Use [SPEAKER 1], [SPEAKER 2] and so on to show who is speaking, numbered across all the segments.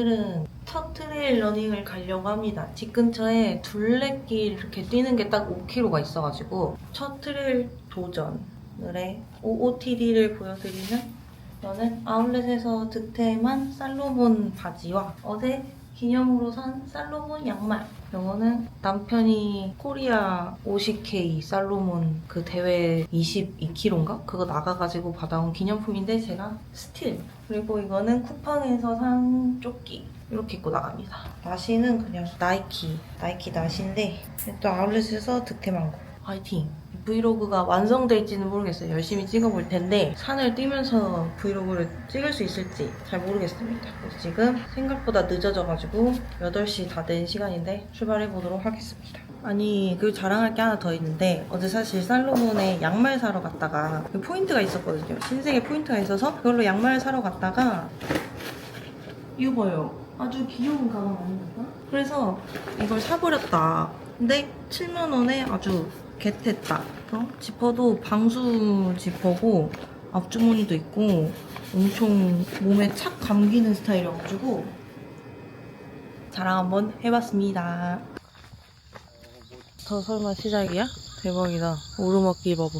[SPEAKER 1] 오늘은 첫 트레일 러닝을 가려고 합니다. 집 근처에 둘레길 이렇게 뛰는 게 딱 5km가 있어가지고 첫 트레일 도전을 해 OOTD를 보여드리는 저는 아울렛에서 득템한 살로몬 바지와 어제 기념으로 산 살로몬 양말. 이거는 남편이 코리아 50K 살로몬 그 대회 22kg인가? 그거 나가가지고 받아온 기념품인데 제가 스틸. 그리고 이거는 쿠팡에서 산 조끼. 이렇게 입고 나갑니다. 나시는 그냥 나이키. 나이키 나시인데 또 아울렛에서 득템한 거. 화이팅! 브이로그가 완성될지는 모르겠어요. 열심히 찍어볼 텐데 산을 뛰면서 브이로그를 찍을 수 있을지 잘 모르겠습니다. 지금 생각보다 늦어져가지고 8시 다 된 시간인데 출발해보도록 하겠습니다. 아니 그 자랑할 게 하나 더 있는데 어제 사실 살로몬에 양말 사러 갔다가 그 포인트가 있었거든요. 신세계 포인트가 있어서 그걸로 양말 사러 갔다가 이거 봐요. 아주 귀여운 가방 아닙니까? 그래서 이걸 사버렸다. 근데 7만 원에 아주 겟했다. 어? 지퍼도 방수 지퍼고 앞주머니도 있고 엄청 몸에 착 감기는 스타일이어가지고 자랑 한번 해봤습니다. 더 설마 시작이야? 대박이다. 오르막길 봐봐.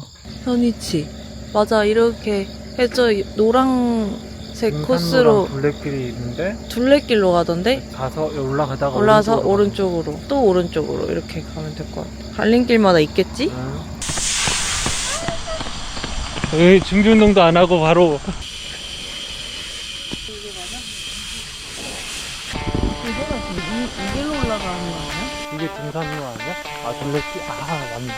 [SPEAKER 1] 선이치. 맞아, 이렇게 해저 노랑색 코스로
[SPEAKER 2] 둘레길이 있는데
[SPEAKER 1] 둘레길로 가던데
[SPEAKER 2] 가서 올라가다가
[SPEAKER 1] 올라와서
[SPEAKER 2] 오른쪽으로
[SPEAKER 1] 오른쪽으로 또 오른쪽으로 이렇게 가면 될 것 같아. 갈림길마다 있겠지?
[SPEAKER 2] 가. 응. 에이, 준비 운동도 안 하고 바로
[SPEAKER 1] 이거는 이, 이 길로 올라가는 거 아니야?
[SPEAKER 2] 이게 등산로 아니야? 아 둘레길 아 맞네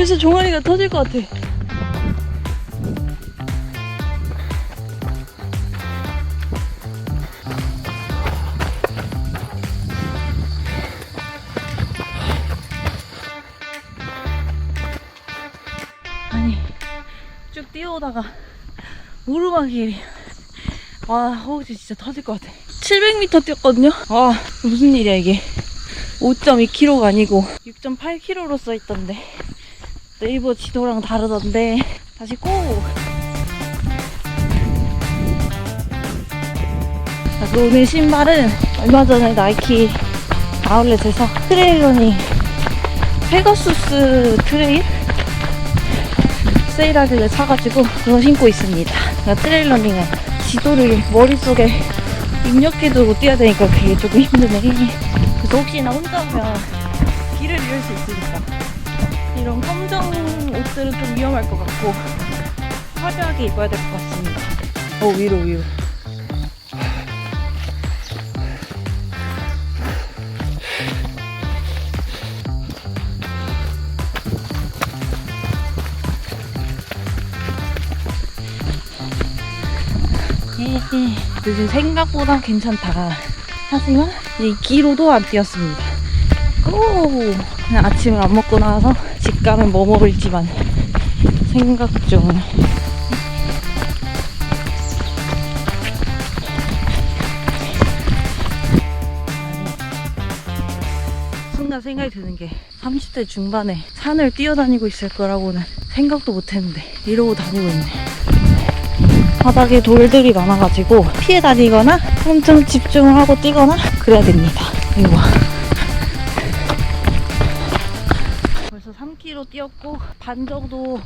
[SPEAKER 1] 벌써 종아리가 터질 것 같아. 아니, 쭉 뛰어오다가 오르막길이. 와, 허벅지 진짜 터질 것 같아. 700m 뛰었거든요? 와, 무슨 일이야, 이게. 5.2km가 아니고 6.8km로 써있던데. 네이버 지도랑 다르던데 다시 고! 자, 그 오늘 신발은 얼마 전에 나이키 아울렛에서 트레일러닝 페가수스 트레일 세일하길래 사가지고 그거 신고 있습니다. 그러니까 트레일러닝은 지도를 머릿속에 입력해 두고 뛰어야 되니까 그게 조금 힘드네. 그래서 혹시나 혼자 오면 길을 잃을 수 있으니까 이런 검정 옷들은 좀 위험할 것 같고 화려하게 입어야 될 것 같습니다. 어 위로 위로. 헤헤, 요즘 생각보다 괜찮다. 하지만 이 기로도 안 뛰었습니다. 오, 그냥 아침을 안 먹고 나와서 집 가면 뭐 먹을지만 생각 중. 순간 생각이 드는 게 30대 중반에 산을 뛰어다니고 있을 거라고는 생각도 못 했는데 이러고 다니고 있네. 바닥에 돌들이 많아가지고 피해 다니거나 엄청 집중을 하고 뛰거나 그래야 됩니다. 이거 3km 뛰었고 반 정도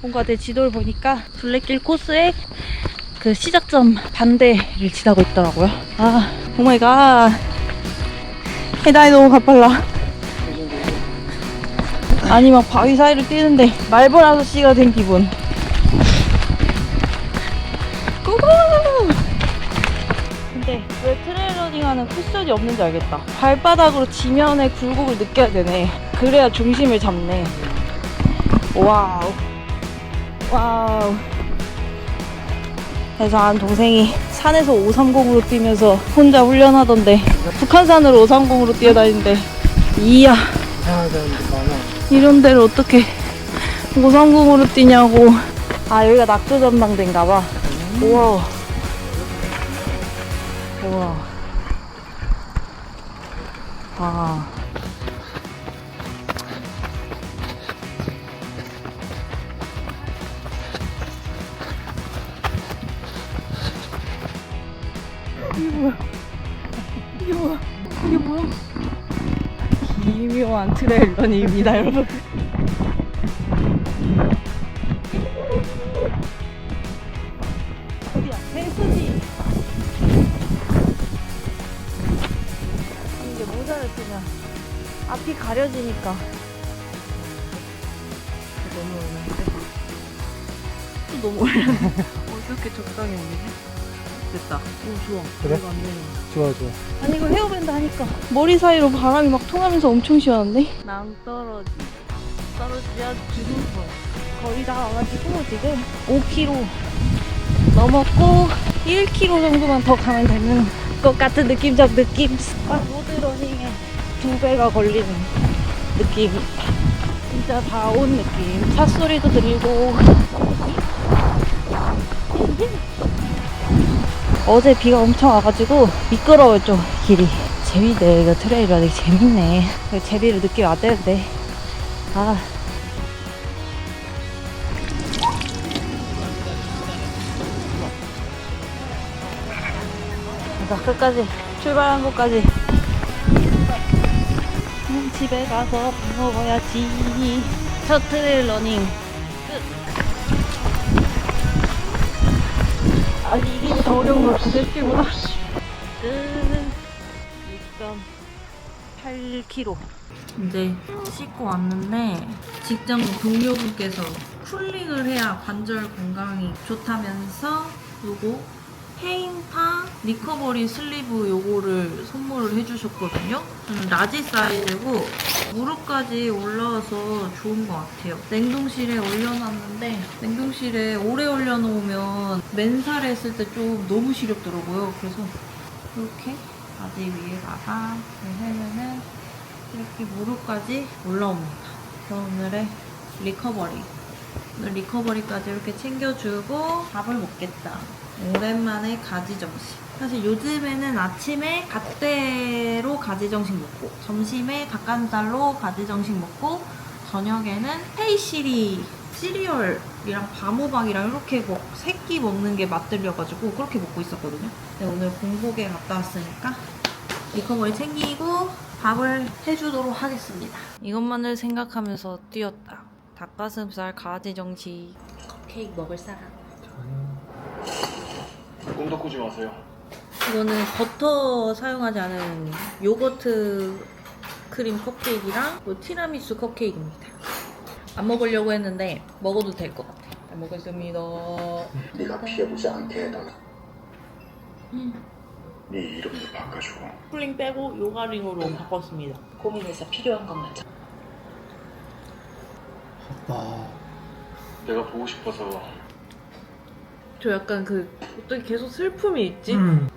[SPEAKER 1] 뭔가 내 지도를 보니까 둘레길 코스의 그 시작점 반대를 지나고 있더라고요. 아, 오마이갓. 해당이 너무 가빨라. 아니 막 바위 사이를 뛰는데 말벌 아저씨가 된 기분. 고고! 근데 왜 트레일러닝하는 쿠션이 없는지 알겠다. 발바닥으로 지면의 굴곡을 느껴야 되네. 그래야 중심을 잡네. 와우. 와우. 그래서 아는 동생이 산에서 530으로 뛰면서 혼자 훈련하던데 북한산으로 530으로 뛰어다니는데 이야 이런 데를 어떻게 530으로 뛰냐고. 아, 여기가 낙조 전망대인가 봐. 우와. 우와. 아. 기묘한 트레일 러닝입니다, 여러분. 어디야? 배수지. 이게 모자를 쓰면 앞이 가려지니까. 너무 어려운데? 또 너무 어려운데? 어떻게 적당히 올리지? 됐다. 오, 좋아.
[SPEAKER 2] 그래? 좋아 좋아.
[SPEAKER 1] 아니 이거 헤어밴드 하니까. 머리 사이로 바람이 막 통하면서 엄청 시원한데? 낭떠러지. 떨어지야 죽을 거야. 거의 다 와가지고 지금 5km 넘었고 1km 정도만 더 가면 되는 것 같은 느낌적 느낌. 아, 로드 러닝에 두 배가 걸리는 느낌입니다 진짜 다 온 느낌. 찻소리도 들리고 어제 비가 엄청 와가지고 미끄러웠죠 길이. 재밌네. 이거 트레일러 되게 재밌네. 재미를 느끼면 안 되는데. 아. 자 끝까지. 출발한 곳까지. 음, 집에 가서 밥 먹어야지. 첫 트레일 러닝 아니 이게 더 어려운 것 같은데 필보다 끝 6.8km 이제 씻고 왔는데 직장 동료분께서 쿨링을 해야 관절 건강이 좋다면서 요거 헤인파 리커버리 슬리브 요거를 선물을 해주셨거든요 음, 라지 사이즈고 무릎까지 올라와서 좋은 것 같아요 냉동실에 올려놨는데 냉동실에 오래 올려놓으면 맨살에 했을 때 좀 너무 시렵더라고요 그래서 이렇게 바지 위에다가 해면은 이렇게 무릎까지 올라옵니다. 오늘의 리커버리. 리커버리까지 이렇게 챙겨주고 밥을 먹겠다. 오랜만에 가지 정식. 사실 요즘에는 아침에 갓대로 가지 정식 먹고, 점심에 닭가슴살로 가지 정식 먹고, 저녁에는 헤이시리 시리얼이랑 바모박이랑 이렇게 뭐 새끼 먹는 게 맛들려가지고 그렇게 먹고 있었거든요. 근데 오늘 공복에 갔다 왔으니까 리커버리 챙기고 밥을 해주도록 하겠습니다. 이것만을 생각하면서 뛰었다. 닭가슴살 가지 정식 컵케이크 먹을 사람.
[SPEAKER 3] 꿈도 꾸지 마세요.
[SPEAKER 1] 이거는 버터 사용하지 않은 요거트 크림 컵케이크랑 또 티라미수 컵케이크입니다. 안 먹으려고 했는데 먹어도 될 것 같아. 잘 먹겠습니다.
[SPEAKER 3] 네가 피해보지 않게 해달라.
[SPEAKER 1] 음.
[SPEAKER 3] 네 이름도 바꿔줘.
[SPEAKER 1] 쿨링 빼고 요가링으로 바꿨습니다.
[SPEAKER 4] 고민해서 필요한 것만 참.
[SPEAKER 2] 아
[SPEAKER 3] 내가 보고 싶어서
[SPEAKER 1] 저 약간 그 어떻게 계속 슬픔이 있지?
[SPEAKER 2] 음.